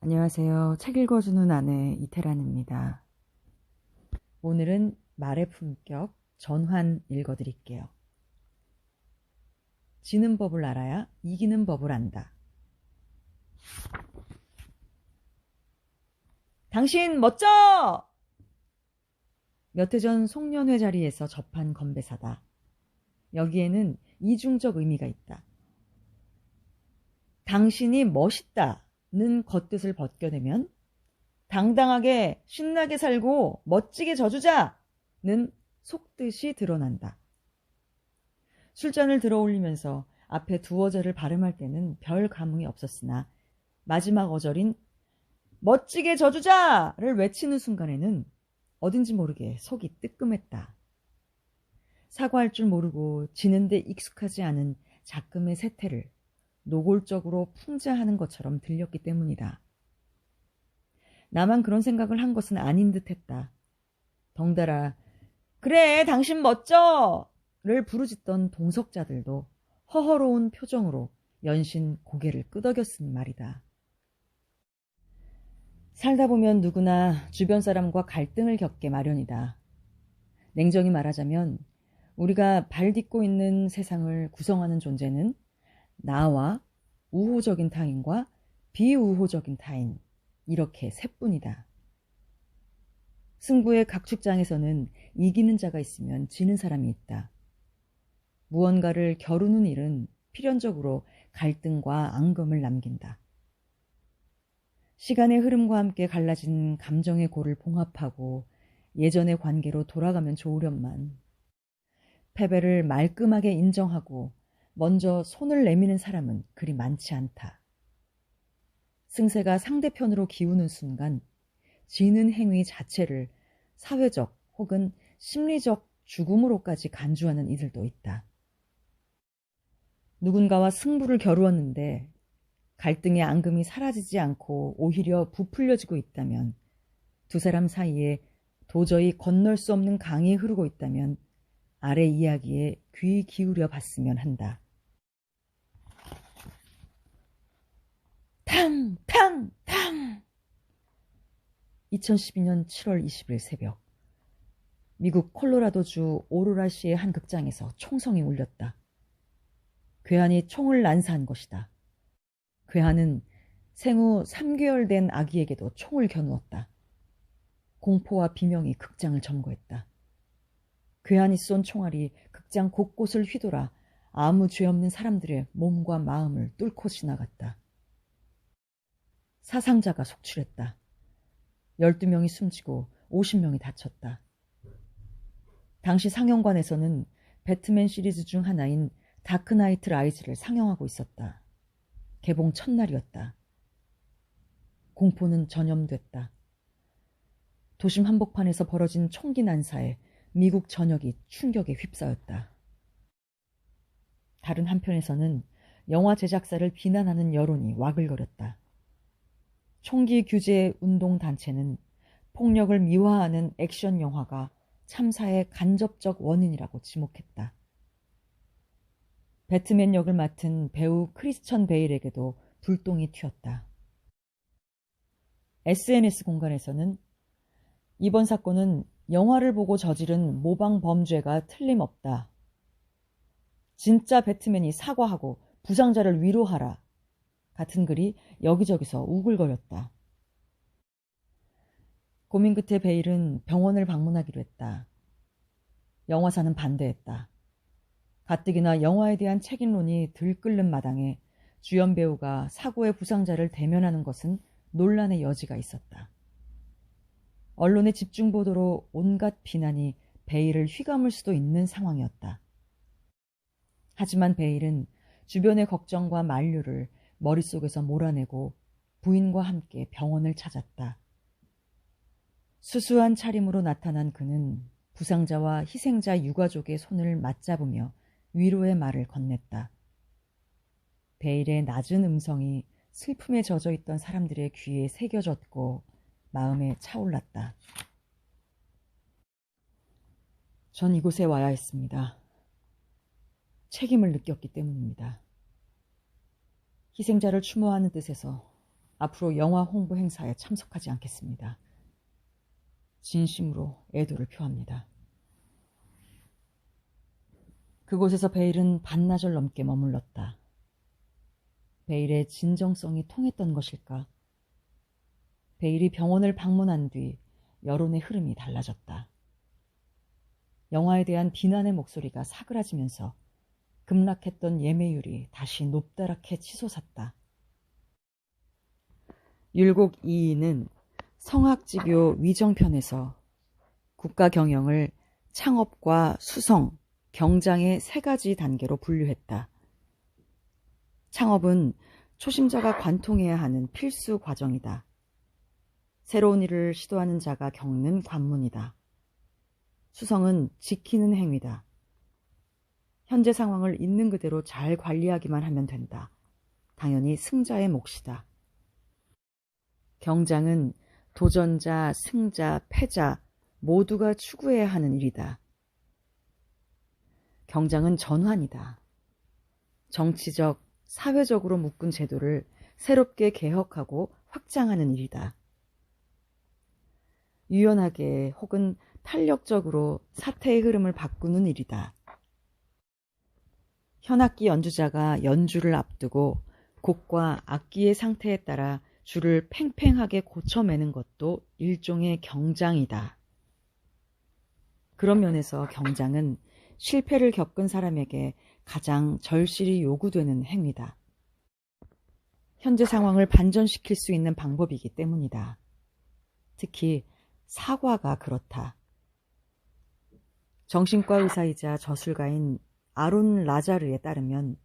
안녕하세요. 책 읽어주는 아내 이태란입니다. 오늘은 말의 품격 전환 읽어드릴게요. 지는 법을 알아야 이기는 법을 안다. 당신 멋져! 몇 해 전 송년회 자리에서 접한 건배사다. 여기에는 이중적 의미가 있다. 당신이 멋있다. 는 겉뜻을 벗겨내면 당당하게 신나게 살고 멋지게 져주자는 속뜻이 드러난다. 술잔을 들어 올리면서 앞에 두 어절을 발음할 때는 별 감흥이 없었으나 마지막 어절인 멋지게 져주자를 외치는 순간에는 어딘지 모르게 속이 뜨끔했다. 사과할 줄 모르고 지는데 익숙하지 않은 작금의 세태를 노골적으로 풍자하는 것처럼 들렸기 때문이다. 나만 그런 생각을 한 것은 아닌 듯 했다. 덩달아, 그래, 당신 멋져! 를 부르짖던 동석자들도 허허로운 표정으로 연신 고개를 끄덕였으니 말이다. 살다 보면 누구나 주변 사람과 갈등을 겪게 마련이다. 냉정히 말하자면 우리가 발 딛고 있는 세상을 구성하는 존재는 나와 우호적인 타인과 비우호적인 타인 이렇게 세뿐이다. 승부의 각 축장에서는 이기는 자가 있으면 지는 사람이 있다. 무언가를 겨루는 일은 필연적으로 갈등과 앙금을 남긴다. 시간의 흐름과 함께 갈라진 감정의 골을 봉합하고 예전의 관계로 돌아가면 좋으련만 패배를 말끔하게 인정하고 먼저 손을 내미는 사람은 그리 많지 않다. 승세가 상대편으로 기우는 순간 지는 행위 자체를 사회적 혹은 심리적 죽음으로까지 간주하는 이들도 있다. 누군가와 승부를 겨루었는데 갈등의 앙금이 사라지지 않고 오히려 부풀려지고 있다면 두 사람 사이에 도저히 건널 수 없는 강이 흐르고 있다면 아래 이야기에 귀 기울여 봤으면 한다. 탕! 탕! 탕! 2012년 7월 20일 새벽 미국 콜로라도주 오로라시의 한 극장에서 총성이 울렸다. 괴한이 총을 난사한 것이다. 괴한은 생후 3개월 된 아기에게도 총을 겨누었다. 공포와 비명이 극장을 점거했다. 괴한이 쏜 총알이 극장 곳곳을 휘돌아 아무 죄 없는 사람들의 몸과 마음을 뚫고 지나갔다. 사상자가 속출했다. 12명이 숨지고 50명이 다쳤다. 당시 상영관에서는 배트맨 시리즈 중 하나인 다크나이트 라이즈를 상영하고 있었다. 개봉 첫날이었다. 공포는 전염됐다. 도심 한복판에서 벌어진 총기 난사에 미국 전역이 충격에 휩싸였다. 다른 한편에서는 영화 제작사를 비난하는 여론이 와글거렸다. 총기 규제 운동 단체는 폭력을 미화하는 액션 영화가 참사의 간접적 원인이라고 지목했다. 배트맨 역을 맡은 배우 크리스천 베일에게도 불똥이 튀었다. SNS 공간에서는 이번 사건은 영화를 보고 저지른 모방 범죄가 틀림없다. 진짜 배트맨이 사과하고 부상자를 위로하라. 같은 글이 여기저기서 우글거렸다. 고민 끝에 베일은 병원을 방문하기로 했다. 영화사는 반대했다. 가뜩이나 영화에 대한 책임론이 들끓는 마당에 주연 배우가 사고의 부상자를 대면하는 것은 논란의 여지가 있었다. 언론의 집중 보도로 온갖 비난이 베일을 휘감을 수도 있는 상황이었다. 하지만 베일은 주변의 걱정과 만류를 머릿속에서 몰아내고 부인과 함께 병원을 찾았다. 수수한 차림으로 나타난 그는 부상자와 희생자 유가족의 손을 맞잡으며 위로의 말을 건넸다. 베일의 낮은 음성이 슬픔에 젖어 있던 사람들의 귀에 새겨졌고 마음에 차올랐다. 전 이곳에 와야 했습니다. 책임을 느꼈기 때문입니다. 희생자를 추모하는 뜻에서 앞으로 영화 홍보 행사에 참석하지 않겠습니다. 진심으로 애도를 표합니다. 그곳에서 베일은 반나절 넘게 머물렀다. 베일의 진정성이 통했던 것일까? 베일이 병원을 방문한 뒤 여론의 흐름이 달라졌다. 영화에 대한 비난의 목소리가 사그라지면서 급락했던 예매율이 다시 높다랗게 치솟았다. 율곡 2위는 성악지교 위정편에서 국가 경영을 창업과 수성, 경장의 세 가지 단계로 분류했다. 창업은 초심자가 관통해야 하는 필수 과정이다. 새로운 일을 시도하는 자가 겪는 관문이다. 수성은 지키는 행위다. 현재 상황을 있는 그대로 잘 관리하기만 하면 된다. 당연히 승자의 몫이다. 경장은 도전자, 승자, 패자 모두가 추구해야 하는 일이다. 경장은 전환이다. 정치적, 사회적으로 묶은 제도를 새롭게 개혁하고 확장하는 일이다. 유연하게 혹은 탄력적으로 사태의 흐름을 바꾸는 일이다. 현악기 연주자가 연주를 앞두고 곡과 악기의 상태에 따라 줄을 팽팽하게 고쳐매는 것도 일종의 경장이다. 그런 면에서 경장은 실패를 겪은 사람에게 가장 절실히 요구되는 행위다. 현재 상황을 반전시킬 수 있는 방법이기 때문이다. 특히 사과가 그렇다. 정신과 의사이자 저술가인 아론 라자르에 따르면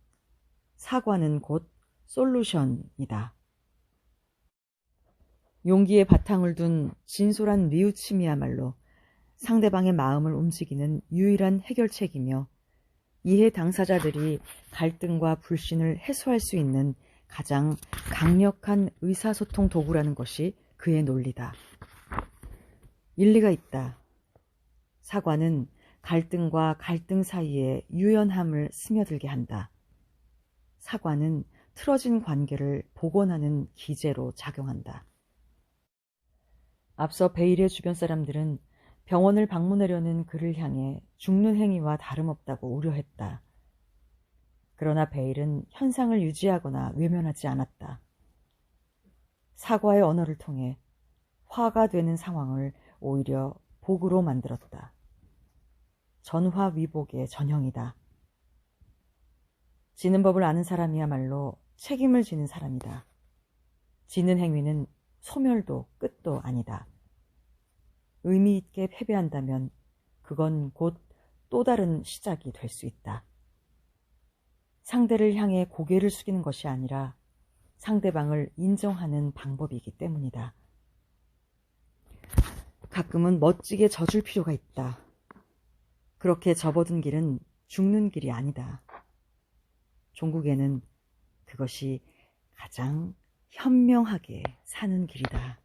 사과는 곧 솔루션이다. 용기의 바탕을 둔 진솔한 뉘우침이야말로 상대방의 마음을 움직이는 유일한 해결책이며 이해 당사자들이 갈등과 불신을 해소할 수 있는 가장 강력한 의사소통 도구라는 것이 그의 논리다. 일리가 있다. 사과는 갈등과 갈등 사이에 유연함을 스며들게 한다. 사과는 틀어진 관계를 복원하는 기제로 작용한다. 앞서 베일의 주변 사람들은 병원을 방문하려는 그를 향해 죽는 행위와 다름없다고 우려했다. 그러나 베일은 현상을 유지하거나 외면하지 않았다. 사과의 언어를 통해 화가 되는 상황을 오히려 복으로 만들었다. 전화위복의 전형이다. 지는 법을 아는 사람이야말로 책임을 지는 사람이다. 지는 행위는 소멸도 끝도 아니다. 의미 있게 패배한다면 그건 곧 또 다른 시작이 될 수 있다. 상대를 향해 고개를 숙이는 것이 아니라 상대방을 인정하는 방법이기 때문이다. 가끔은 멋지게 져줄 필요가 있다. 그렇게 접어든 길은 죽는 길이 아니다. 종국에는 그것이 가장 현명하게 사는 길이다.